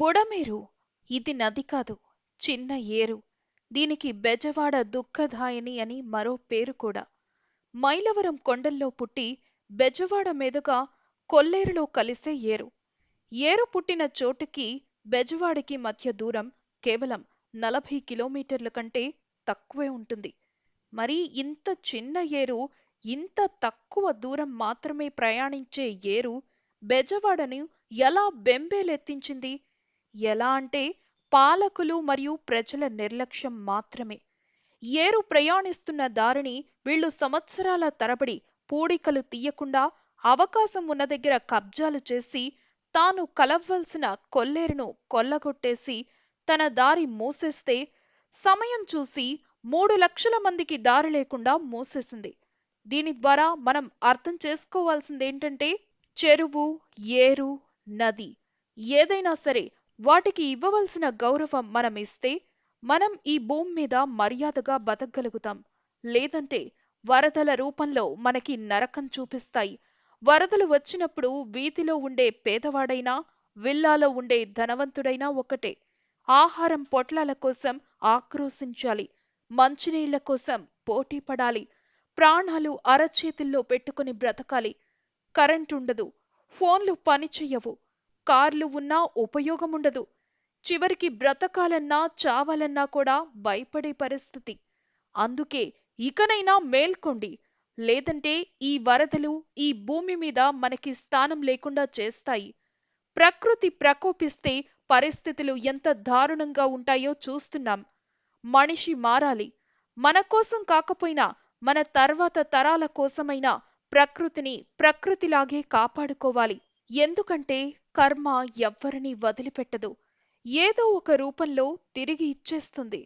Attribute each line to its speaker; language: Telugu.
Speaker 1: బుడమేరు. ఇది నది కాదు చిన్న ఏరు. దీనికి బెజవాడ దుఃఖధాయిని అని మరో పేరు కూడా. మైలవరం కొండల్లో పుట్టి బెజవాడ మీదుగా కొల్లేరులో కలిసే ఏరు. ఏరు పుట్టిన చోటుకి బెజవాడకి మధ్య దూరం కేవలం నలభై కిలోమీటర్ల కంటే తక్కువే ఉంటుంది. మరి ఇంత చిన్న ఏరు ఇంత తక్కువ దూరం మాత్రమే ప్రయాణించే ఏరు బెజవాడను ఎలా బెంబేలెత్తించింది? ఎలా అంటే పాలకులు మరియు ప్రజల నిర్లక్ష్యం మాత్రమే. ఏరు ప్రయాణిస్తున్న దారిని వీళ్ళు సంవత్సరాల తరబడి పూడికలు తీయకుండా అవకాశం ఉన్న దగ్గర కబ్జాలు చేసి తాను కలవ్వలసిన కొల్లేరును కొల్లగొట్టేసి తన దారి మూసేస్తే సమయం చూసి మూడు లక్షల మందికి దారి లేకుండా మూసేసింది. దీని ద్వారా మనం అర్థం చేసుకోవాల్సిందేంటంటే చెరువు ఏరు నది ఏదైనా సరే వాటికి ఇవ్వవలసిన గౌరవం మనం ఇస్తే మనం ఈ భూమి మీద మర్యాదగా బతకగలుగుతాం. లేదంటే వరదల రూపంలో మనకి నరకం చూపిస్తాయి. వరదలు వచ్చినప్పుడు వీధిలో ఉండే పేదవాడైనా విల్లాలో ఉండే ధనవంతుడైనా ఒకటే ఆహారం పొట్లాల కోసం ఆక్రోశించాలి. మంచినీళ్ళ కోసం పోటీ పడాలి. ప్రాణాలు అరచేతుల్లో పెట్టుకుని బ్రతకాలి. కరెంట్ ఉండదు. ఫోన్లు పనిచెయ్యవు కార్లు ఉన్నా ఉపయోగముండదు. చివరికి బ్రతకాలన్నా చావాలన్నా కూడా భయపడే పరిస్థితి. అందుకే ఇకనైనా మేల్కోండి. లేదంటే ఈ వరదలు ఈ భూమి మీద మనకి స్థానం లేకుండా చేస్తాయి. ప్రకృతి ప్రకోపిస్తే పరిస్థితులు ఎంత దారుణంగా ఉంటాయో చూస్తున్నాం. మనిషి మారాలి. మన కోసం కాకపోయినా మన తర్వాత తరాల కోసమైనా ప్రకృతిని ప్రకృతిలాగే కాపాడుకోవాలి. ఎందుకంటే కర్మ ఎవ్వరినీ వదిలిపెట్టదు. ఏదో ఒక రూపంలో తిరిగి ఇచ్చేస్తుంది.